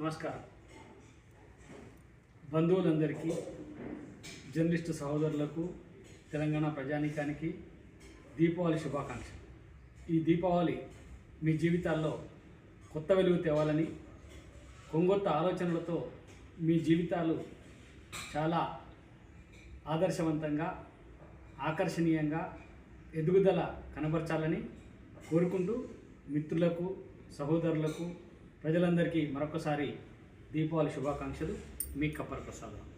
నమస్కారం. బంధువులందరికీ జర్నలిస్టు సహోదరులకు తెలంగాణ ప్రజానీకానికి దీపావళి శుభాకాంక్షలు. ఈ దీపావళి మీ జీవితాల్లో కొత్త వెలుగు తేవాలని కొంగొత్త ఆలోచనలతో మీ జీవితాలు చాలా ఆదర్శవంతంగా ఆకర్షణీయంగా ఎదుగుదల కనబరచాలని కోరుకుంటూ మిత్రులకు సహోదరులకు ప్రజలందరికీ మరొకసారి దీపావళి శుభాకాంక్షలు. మీ కప్పర్ ప్రసాదం.